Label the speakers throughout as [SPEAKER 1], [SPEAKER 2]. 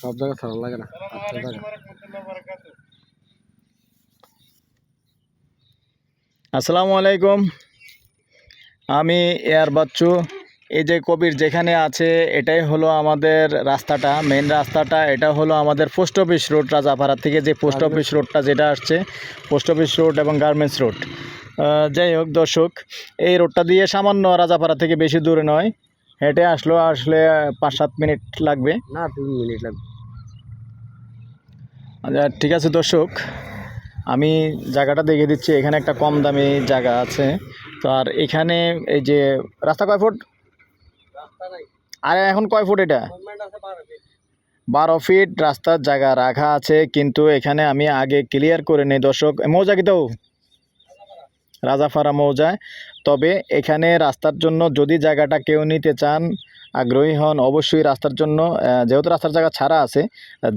[SPEAKER 1] সব জায়গায় ছাড়া লাগে না। আচ্ছা জায়গা
[SPEAKER 2] আসসালামু আলাইকুম। আমি এয়ার বাচ্চু। এই যে কবির যেখানে আছে এটাই হলো আমাদের রাস্তাটা মেন রাস্তাটা। এটা হলো আমাদের পোস্ট অফিস রোড রাজাপাড়া থেকে যে পোস্ট অফিস রোডটা যেটা আসছে পোস্ট অফিস রোড এবং গার্মেন্টস রোড। যাই হোক দর্শক এই রোডটা দিয়ে সামান্য রাজাপাড়া থেকে বেশি দূরে নয়। হেঁটে আসলো আসলে পাঁচ সাত মিনিট লাগবে।
[SPEAKER 1] না তিন মিনিট লাগবে।
[SPEAKER 2] আচ্ছা ঠিক আছে দর্শক, আমি জায়গাটা দেখে দিচ্ছি। এখানে একটা কম দামি জায়গা আছে। তো আর এখানে এই যে, রাস্তা কয় ফুট? আর এখন কয় ফুট এটা?
[SPEAKER 1] বারো
[SPEAKER 2] ফিট, রাস্তার জায়গা রাখা আছে, কিন্তু এখানে আমি আগে ক্লিয়ার করে নিই দর্শক। মৌজা কি তো? রাজাফারা মৌজায় তবে এখানে রাস্তার জন্য যদি জায়গাটা কেউ নিতে চান, আগ্রহী হন, অবশ্যই রাস্তার জন্য যেহেতু রাস্তার জায়গা ছাড়া আছে,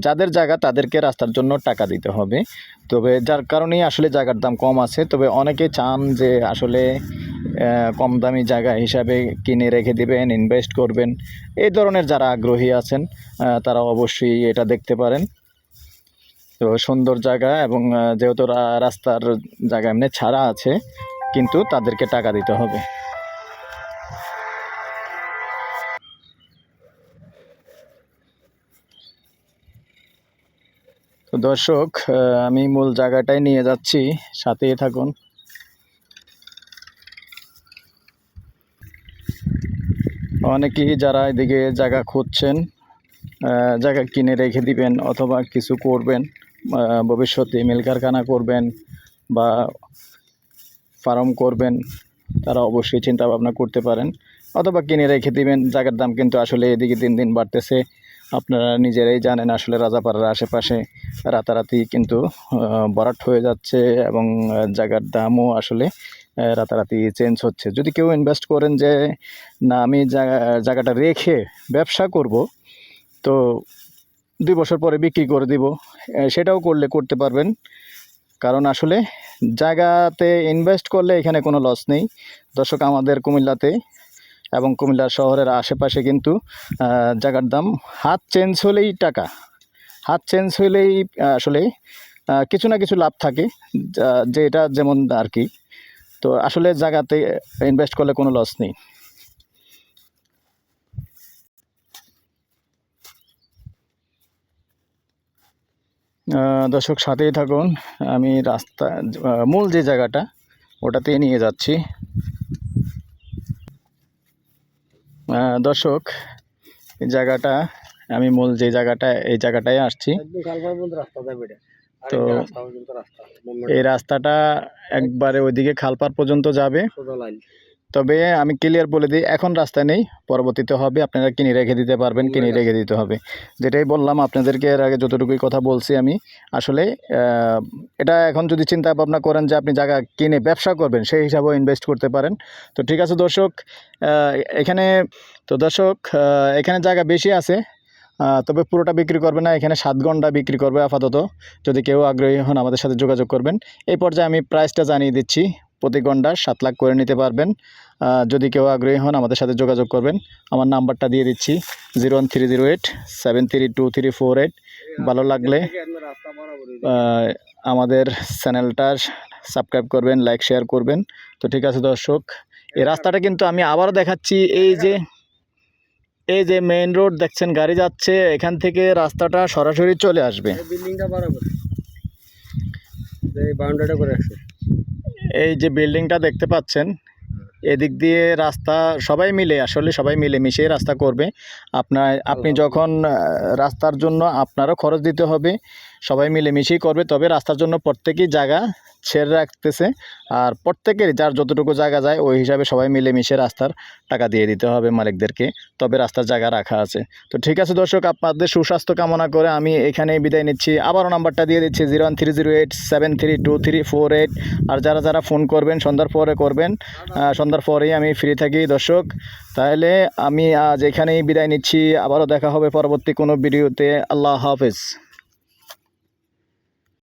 [SPEAKER 2] যাদের জায়গা তাদেরকে রাস্তার জন্য টাকা দিতে হবে। তবে যার কারণেই আসলে জায়গার দাম কম আছে। তবে অনেকে চান যে আসলে কম দামি জায়গা হিসাবে কিনে রেখে দিবেন ইনভেস্ট করবেন। এই ধরনের যারা আগ্রহী আছেন তারা অবশ্যই এটা দেখতে পারেন। তো সুন্দর জায়গা এবং যেহেতু রাস্তার জায়গা এমনি ছাড়া আছে কিন্তু তাদেরকে টাকা দিতে হবে। তো দর্শক আমি মূল জায়গাটাই নিয়ে যাচ্ছি। সাথেই থাকুন। অনেকেই যারা এদিকে জায়গা খুঁজছেন জায়গা কিনে রেখে দিবেন অথবা কিছু করবেন ভবিষ্যতে মিল কারখানা করবেন বা ফার্ম করবেন, তারা অবশ্যই চিন্তা ভাবনা করতে পারেন। অথবা কিনে রেখে দিবেন জায়গার দাম কিন্তু আসলে এদিকে দিন দিন বাড়তেছে। আপনারা নিজেরাই জানেন আসলে রাজাপাড়ার আশেপাশে রাতারাতি কিন্তু ভরাট হয়ে যাচ্ছে এবং জায়গার দামও আসলে রাতারাতি চেঞ্জ হচ্ছে। যদি কেউ ইনভেস্ট করেন যে, না, আমি জায়গা জায়গাটা রেখে ব্যবসা করব, তো দুই বছর পরে বিক্রি করে দিব। সেটাও করলে, করতে পারবেন। কারণ আসলে জায়গাতে ইনভেস্ট করলে এখানে কোনো লস নেই। দর্শক, আমাদের কুমিল্লাতে এবং কুমিল্লা শহরের আশেপাশে কিন্তু জায়গার দাম হাত চেঞ্জ হলেই টাকা। হাত চেঞ্জ হলেই আসলে কিছু না কিছু লাভ থাকে, যা- যেটা যেমন আর কি। তো আসলে জায়গাতে ইনভেস্ট করলে কোনো লস নেই। দর্শক সাথেই থাকুন। আমি রাস্তা মূল যে জায়গাটা ওটাতে নিয়ে যাচ্ছি। দর্শক এই জায়গাটা আমি মূল যে জায়গাটা এই জায়গাটায় আসছি। তো- এই রাস্তাটা একবারে ওইদিকে খালপার পর্যন্ত যাবে। তবে আমি ক্লিয়ার বলে দিই এখন রাস্তা নেই পরবর্তীতে হবে আপনারা কিনে রেখে দিতে পারবেন কিনে রেখে দিতে হবে। যেটাই বললাম আপনাদেরকে এর আগে যতটুকুই কথা বলছি আমি আসলে এটা এখন যদি চিন্তা ভাবনা করেন যে আপনি জায়গা কিনে ব্যবসা করবেন সেই হিসাবেও ইনভেস্ট করতে পারেন। তো ঠিক আছে দর্শক এখানে তো দর্শক এখানে জায়গা বেশি আছে তবে পুরোটা বিক্রি করবে না এখানে সাত ঘণ্টা বিক্রি করবে আপাতত। যদি কেউ আগ্রহী হন আমাদের সাথে যোগাযোগ করবেন। এই পর্যায়ে আমি প্রাইসটা জানিয়ে দিচ্ছি প্রতি ঘণ্টা সাত লাখ করে নিতে পারবেন। যদি কেউ আগ্রহী হন আমাদের সাথে যোগাযোগ করবেন। আমার নাম্বারটা দিয়ে দিচ্ছি zero one three zero eight seven three two three four eight. ভালো লাগলে আমাদের চ্যানেলটা সাবস্ক্রাইব করবেন লাইক শেয়ার করবেন। তো ঠিক আছে দর্শক এই রাস্তাটা কিন্তু আমি আবারও দেখাচ্ছি এই যে এই যে মেইন রোড দেখছেন গাড়ি যাচ্ছে এখান থেকে রাস্তাটা সরাসরি চলে আসবে।
[SPEAKER 1] এই
[SPEAKER 2] যে বিল্ডিংটা দেখতে পাচ্ছেন এদিক দিয়ে রাস্তা সবাই মিলে আসলে সবাই মিলে মিশিয়ে রাস্তা করবে। আপনার আপনি যখন রাস্তার জন্য আপনারও খরচ দিতে হবে সবাই মিলে মিশিয়ে করবে। তবে রাস্তার জন্য প্রত্যেকেই জায়গা ছেড়ে রাখতেছে। আর প্রত্যেকের যার যতটুকু জায়গা যায়, ওই হিসাবে সবাই মিলে মিশে রাস্তার টাকা দিয়ে দিতে হবে মালিকদেরকে। তবে রাস্তার জায়গা রাখা আছে। তো ঠিক আছে দর্শক, আপনাদের সুস্বাস্থ্য কামনা করে আমি এখানে বিদায় নিচ্ছি। আবারও নাম্বারটা দিয়ে দিচ্ছি, zero one three zero eight seven three two three four eight. আর যারা যারা ফোন করবেন, সন্ধ্যার পরে করবেন সন্ধ্যার পরেই আমি ফ্রি থাকি দর্শক। তাহলে আমি আজ এখানেই বিদায় নিচ্ছি। আবারও দেখা হবে পরবর্তী কোনো ভিডিওতে। আল্লাহ হাফেজ।